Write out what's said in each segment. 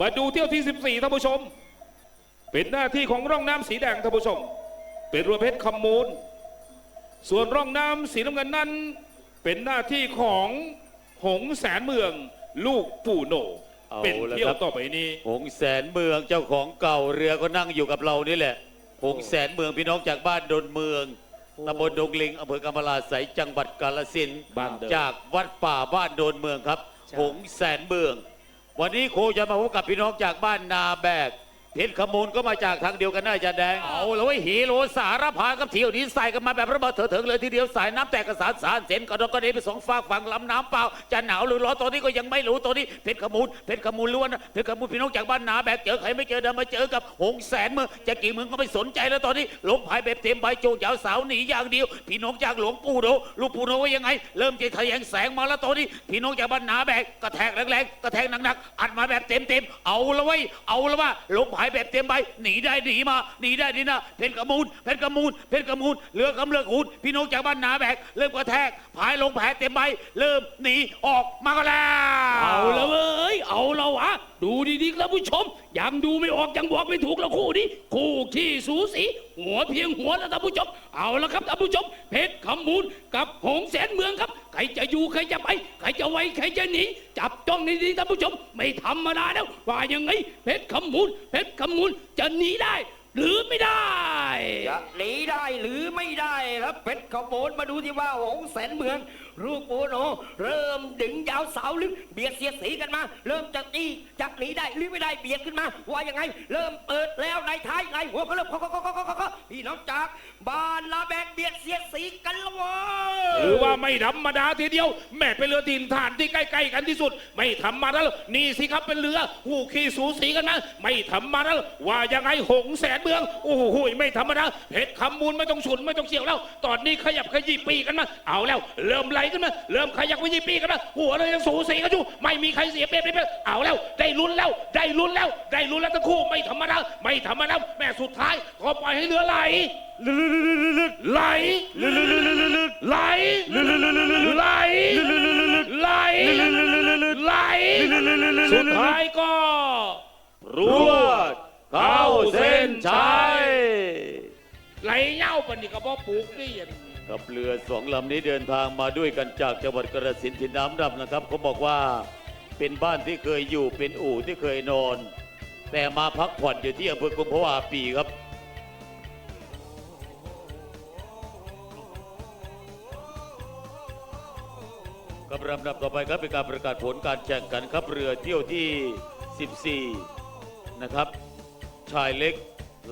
มาดูเที่ยวที่ 14ท่านผู้ชม เป็นหน้าที่ของร่องน้ำสีแดงท่านผู้ชม เป็นเรือเพชรคำมูล ส่วนร่องน้ำสีน้ำเงินนั้น เป็นหน้าที่ของหงแสนเมือง ลูกปู่โหนเอาเป็นละเที่ยควรับต่อไปนี้หงแสนเมืองเจ้าของเก่าเรือก็นั่งอยู่กับเรานี่แหละหงแสนเมืองพี่น้องจากบ้านดนเมืองตำบลดงลิงอำเภอกำมะลาไสยจังหวัดกาฬสินธุ์บ้านเดิมจากวัดป่าบ้านโดนเมืองครับ หงแสนเมือง วันนี้ครูจะมาพบกับพี่น้องจากบ้านนาแบก เพชรขมูลก็มาจากทางเดียวกันน่าจะแดง เอาแล้วไอ้ยฮีโร่สารพากับเที่ยวนี้ใส่กันมาแบบระเบิดเถิดเถิงเลยทีเดียวสายน้ำแตกกระสานสารเส้นกระดกกระเด็นไปสองฝากฝั่งลำน้ำเปล่าจะหนาวหรือร้อนตอนนี้ก็ยังไม่รู้ตอนนี้เพชรขมูลเพชรขมูลล้วนนะเพชรขมูลพี่น้องจากบ้านนาแบกเจอใครไม่เจอเดินมาเจอกับหงแสนเมื่อจะกี่เมืองก็ไม่สนใจแล้วตอนนี้ลงพายแบบเต็มใบโจกยาวสาวหนีอย่างเดียว พี่น้องจากหลวงปู่โดลูกปู่โดว่ายังไง เริ่มจะทะแยงแสงมาแล้วตอนนี้พี่น้องจากบ้านนาแบกกระแทกแรงๆกระแทกหนักๆอัดมาแบบเต็มๆเอาละไว้เอาละว่าลงพายแบบเต็มใบหนีได้หนีมาหนีได้ดีนะเพชรกระมูลเพชรกระมูลเพชรกระมูลเรือกำเลือขูดพี่น้องจากบ้านนาแบกเริ่มกระแทกพายลงแผเต็มใบเริ่มหนีออกมาก็แล้วเอาละเว้ยเอาละวะดูดีๆครับผู้ชม ยังดูไม่ออกยังบอกไม่ถูกละคู่นี้ คู่ขี้สูสีหัวเพียงหัวแล้วท่านผู้ชม เอาละครับท่านผู้ชม เพชรขมูลกับหงแสนเมืองครับ ใครจะอยู่ใครจะไป ใครจะไวใครจะหนีจับจ้องดีๆท่านผู้ชม ไม่ธรรมดาแล้วว่ายังไงเพชรขมูลเพชรขมูลจะหนีได้ หรือไม่ได้ หนีได้หรือไม่ได้ครับเพชรขโมนมาดูที่ว่าหงแสนเมืองลูกปูโนเริ่มดึงยาวสาวลึกเบียดเสียสีกันมา เริ่มจะตีจะหนีได้หรือไม่ได้เบียดขึ้นมา ว่ายังไง เริ่มเปิดแล้วในท้ายในหัวก็เริ่มเคาเคาเคาเคาเคาพี่น้องจากบ้านลาแบกเบียดเสียสีกันและวะหรือว่าไม่ธรรมดาทีเดียวแม่เป็นเรือถิ่นฐานที่ใกล้ๆกันที่สุด ไม่ธรรมดาแล้วนี่สิครับเป็นเรือหูขี้สูสีกันนะไม่ธรรมดาแล้วว่ายังไงหงแสนเมืองโอ้โหไม่ธรรมดาเพชรคำมูลไม่ต้องฉุนไม่ต้องเฉียวแล้ว ตอนนี้ขยับขยี้ปีกันมา เอาแล้ว เริ่มไหลขึ้นมา เริ่มขยับขยี้ปีกันมาหัวเลยยังสูสีกันอยู่ ไม่มีใครเสียเปรียบเลยเอาแล้ว ได้ลุ้นแล้ว ได้ลุ้นแล้ว ได้ลุ้นแล้วทั้งคู่ไม่ธรรมดาไม่ธรรมดาแม่สุดท้ายก็ปล่อยให้เรือไหลไหลไหลไหลไหลไหลสุดท้ายก็รวดเข้าเส้นชัยไหลเง่า ปานนี่ก็บ่ปลูกนี่ยันกับเรือสองลำนี้เดินทางมาด้วยกันจากจังหวัดกระสินธุ์ที่น้ำดำนะครับเขาบอกว่าเป็นบ้านที่เคยอยู่เป็นอู่ที่เคยนอน แต่มาพักผ่อนอยู่ที่อำเภอกุมภาวะปีครับ กับลำดับต่อไปครับเป็นการประกาศผลการแข่งขันครับเรือเที่ยวที่ 14 นะครับ ชายเล็ก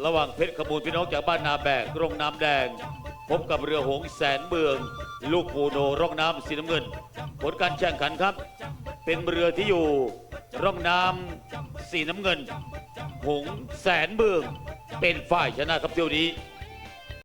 ระหว่างเพชรขมูลพี่น้องจากบ้านนาแบกร่องน้ำแดง พบกับเรือหงแสนเมือง ลูกปูโนร่องน้ำสีน้ำเงิน ผลการแข่งขันครับ เป็นเรือที่อยู่ร่องน้ำสีน้ำเงิน หงแสนเมือง เป็นฝ่ายชนะครับเที่ยวนี้